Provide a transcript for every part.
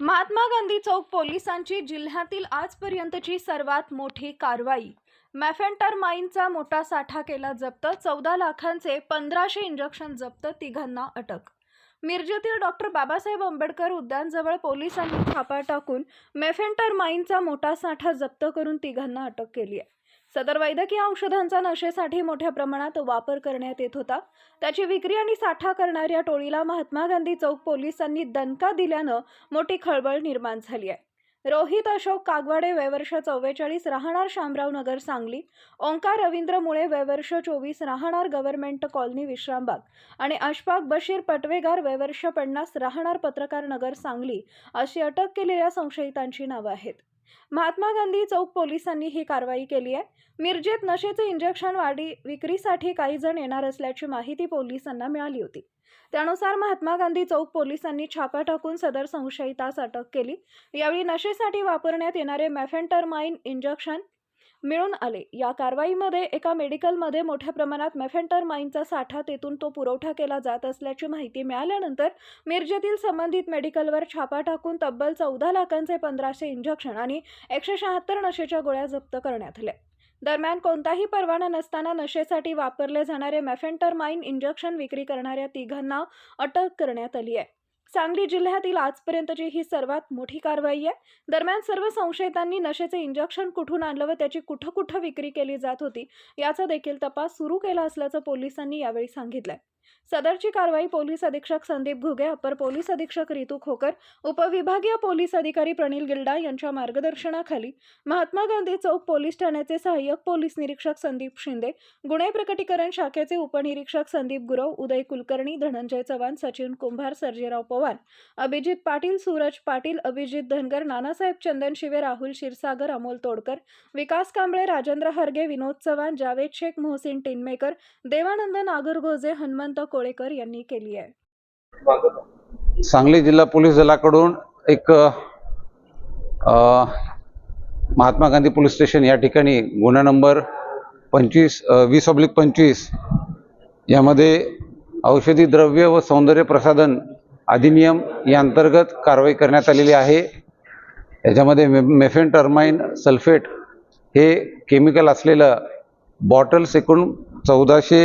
महात्मा गांधी चौक पोलिसांची जिल्ह्यातील आजपर्यंतची सर्वात मोठी कारवाई. मॅफेंटर माईनचा मोठा साठा केला जप्त चौदा लाखांचे पंधराशे इंजेक्शन जप्त तिघांना अटक. मिरजेतील डॉक्टर बाबासाहेब आंबेडकर उद्यानजवळ पोलिसांनी छापा टाकून मेफेंटर माईनचा मोठा साठा जप्त करून तिघांना अटक केली आहे. सदर वैद्यकीय औषधांचा नशेसाठी मोठ्या प्रमाणात वापर करण्यात येत होता. त्याची विक्री आणि साठा करणाऱ्या टोळीला महात्मा गांधी चौक पोलिसांनी दणका दिल्यानं मोठी खळबळ निर्माण झाली आहे. रोहित अशोक कागवाडे वयवर्ष चव्वेचाळीस राहणार शामराव नगर सांगली ओंकार रवींद्र मुळे वयवर्ष चोवीस राहणार गव्हर्नमेंट कॉलनी विश्रामबाग आणि अशफाक बशीर पटवेगार वयवर्ष पन्नास राहणार पत्रकार नगर सांगली अशी अटक केलेल्या संशयितांची नावं आहेत. महात्मा गांधी चौक पोलिसांनी ही कारवाई केली आहे. मिरजेत नशेचे इंजेक्शन वाढी विक्रीसाठी काही जण येणार असल्याची माहिती पोलिसांना मिळाली होती. त्यानुसार महात्मा गांधी चौक पोलिसांनी छापा टाकून सदर संशयितास अटक केली. यावेळी नशेसाठी वापरण्यात येणारे मेफेंटरमाइन इंजेक्शन मिळून आले. या कारवाईमध्ये एका मेडिकलमध्ये मोठ्या प्रमाणात मेफेंटरमाइनचा साठा तेथून तो पुरवठा केला जात असल्याची माहिती मिळाल्यानंतर मिरजेतील संबंधित मेडिकलवर छापा टाकून तब्बल चौदा लाखांचे पंधराशे इंजेक्शन आणि एकशे शहात्तर नशेच्या गोळ्या जप्त करण्यात आल्या. दरम्यान कोणताही परवाना नसताना नशेसाठी वापरले जाणारे मेफेंटरमाईन इंजेक्शन विक्री करणाऱ्या तिघांना अटक करण्यात आली आहे. सांगली जिल्ह्यातील आजपर्यंतची ही सर्वात मोठी कारवाई आहे दरम्यान सर्व संशयितांनी नशेचे इंजेक्शन कुठून आणलं व त्याची कुठं कुठं विक्री केली जात होती याचा देखील तपास सुरू केला असल्याचं पोलिसांनी यावेळी सांगितलंय. सदरची कारवाई पोलीस अधीक्षक संदीप घुगे अपर पोलीस अधीक्षक रितू खोकर उपविभागीय पोलीस अधिकारी प्रणील गिल्डा यांच्या मार्गदर्शनाखाली महात्मा गांधी चौक पोलीस ठाण्याचे सहाय्यक पोलीस निरीक्षक संदीप शिंदे गुन्हे प्रकटीकरण शाखेचे उपनिरीक्षक संदीप गुरव उदय कुलकर्णी धनंजय चव्हाण सचिन कुंभार सर्जेराव पवार अभिजित पाटील सूरज पाटील अभिजित धनगर नानासाहेब चंदन शिवे राहुल क्षीरसागर अमोल तोडकर विकास कांबळे राजेंद्र हरगे विनोद चव्हाण जावेद शेख मोहसिन टिनमेकर देवानंद नागरगोजे हनुमंत कोळेकर यांनी केली आहे. सांगली जिल्हा पोलीस दलाकडून एक महात्मा गांधी पोलीस स्टेशन या ठिकाणी गुन्हा नंबर पंचवीस वीस ऑब्लिक पंचवीस यामध्ये औषधी द्रव्य व सौंदर्य प्रसाधन अधिनियम या अंतर्गत कारवाई करण्यात आलेली आहे. याच्यामध्ये मे मेफेन टर्माइन सल्फेट हे केमिकल असलेलं बॉटल्स एकूण चौदाशे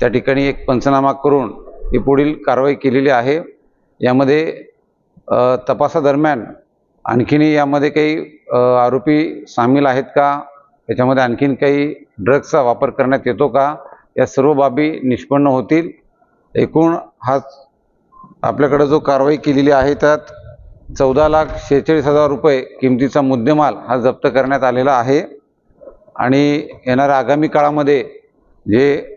त्या ठिकाणी एक पंचनामा करून ही पुढील कारवाई केलेली आहे. यामध्ये तपासादरम्यान आणखीनही यामध्ये काही आरोपी सामील आहेत का? याच्यामध्ये आणखीन काही ड्रग्सचा वापर करण्यात येतो का? या सर्व बाबी निष्पन्न होतील. एकूण हा आपल्याकडं जो कारवाई केलेली आहे त्यात चौदा लाख शेहेचाळीस हजार रुपये किमतीचा मुद्देमाल हा जप्त करण्यात आलेला आहे. आणि येणाऱ्या आगामी काळामध्ये जे